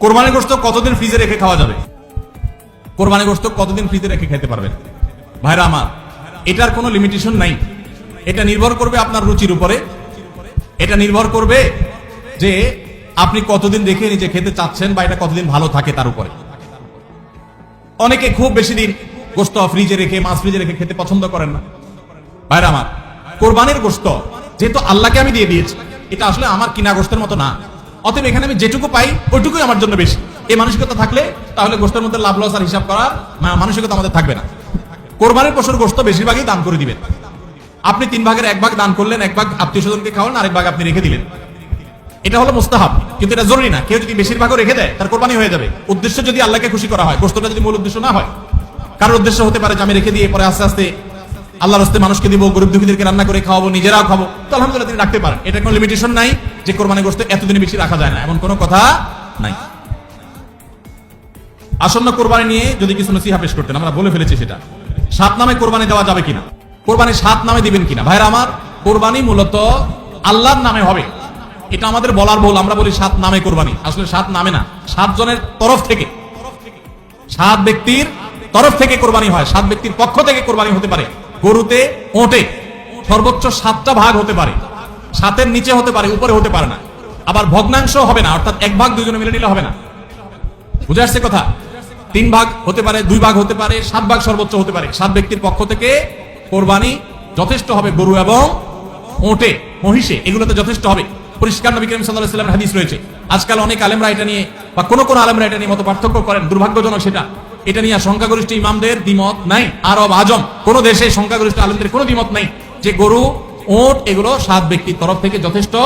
কোরবানি গোস্ত কতদিন ফ্রিজে রেখে খাওয়া যাবে? কোরবানি গোস্ত কতদিন ফ্রিজে রেখে খেতে পারবেন? ভাইরা আমার, এটার কোনো লিমিটেশন নাই। এটা নির্ভর করবে আপনার রুচির উপরে। এটা নির্ভর করবে যে আপনি কতদিন রেখে নিজে খেতে চাচ্ছেন বা এটা কতদিন ভালো থাকে তার উপরে। অনেকে খুব বেশি দিন গোস্ত ফ্রিজে রেখে, মাছ ফ্রিজে রেখে খেতে পছন্দ করেন না। ভাইরা আমার, কোরবানির গোস্ত যেহেতু আল্লাহকে আমি দিয়ে দিয়েছি, এটা আসলে আমার কিনা গোস্তের মতো না। অতএব এখানে আমি যেটুকু পাই ওইটুকুই আমার জন্য বেশি। এই মানসিকতা থাকলে তাহলে গোস্তের মধ্যে লাভ লস আর হিসাব করার মানসিকতা আমাদের থাকবে না। কোরবানির পশুর গোস্ত বেশিরভাগই দান করে দিবেন। আপনি তিন ভাগের এক ভাগ দান করলেন, এক ভাগ আত্মীয় স্বজনকে খাওয়ালেন, আরেক ভাগ আপনি রেখে দিলেন। এটা হলো মুস্তাহাব, কিন্তু এটা জরুরি না। কেউ যদি বেশিরভাগও রেখে দেয়, তার কোরবানি হয়ে যাবে। উদ্দেশ্য যদি আল্লাহকে খুশি করা হয় গোস্তটা যদি মূল উদ্দেশ্য না হয়, কারোর উদ্দেশ্য হতে পারে যে আমি রেখে দিয়ে পরে আস্তে আস্তে আল্লাহর হস্তে মানুষকে দিব, গরিব দুঃখীদেরকে রান্না করে খাওয়াবো, নিজেরাও খাব। তো আলহামদুলিল্লাহ তিনি রাখতে পারেন। এটা কোনো লিমিটেশন নাই যে কোরবানি গোস্ত এতদিন বেশি রাখা যায় না, এমন কোনো কথা নাই। আসন্ন কোরবানি নিয়ে যদি কিছু নসিহা পেশ করতেন, আমরা বলে ফেলেছি সেটা। সাত নামে কোরবানি দেওয়া যাবে কিনা? কোরবানি সাত নামে দিবেন কিনা? ভাইরা আমার, কোরবানি মূলত আল্লাহর নামে হবে। এটা আমাদের বলার বল আমরা বলি সাত নামে কোরবানি। আসলে সাত নামে না, সাত জনের তরফ থেকে। সাত ব্যক্তির তরফ থেকে কোরবানি হয়, সাত ব্যক্তির পক্ষ থেকে কোরবানি হতে পারে। গরুতে ওটে। সর্বোচ্চ সাতটা ভাগ হতে পারে। সাতের নিচে হতে পারে, উপরে হতে পারে না। আবার ভগ্নাংশ হবে না, অর্থাৎ এক ভাগ দুজনে মিলে নিলে হবে না। বুঝে আসছে কথা? তিন ভাগ হতে পারে, দুই ভাগ হতে পারে, সাত ভাগ সর্বোচ্চ হতে পারে। সাত ব্যক্তির পক্ষ থেকে কোরবানি যথেষ্ট হবে গরু এবং ওটে, মহিষে, এগুলোতে যথেষ্ট হবে। পরিষ্কার নবী করিম সাল্লাহ সাল্লামের হাদিস রয়েছে। আজকাল অনেক আলেমরা এটা নিয়ে বা কোন কোন আলেমরা এটা নিয়ে মতো পার্থক্য করেন, দুর্ভাগ্যজনক সেটা। এটা নিয়ে সংখ্যাগরিষ্ঠ ইমামদের দ্বিমত নাই। আরব, আজম, কোন দেশে সংখ্যাগরিষ্ঠ আলমদের কোনো দ্বিমত নাই। যে গরু, ওট, এগুলো সাত ব্যক্তির তরফ থেকে যথেষ্ট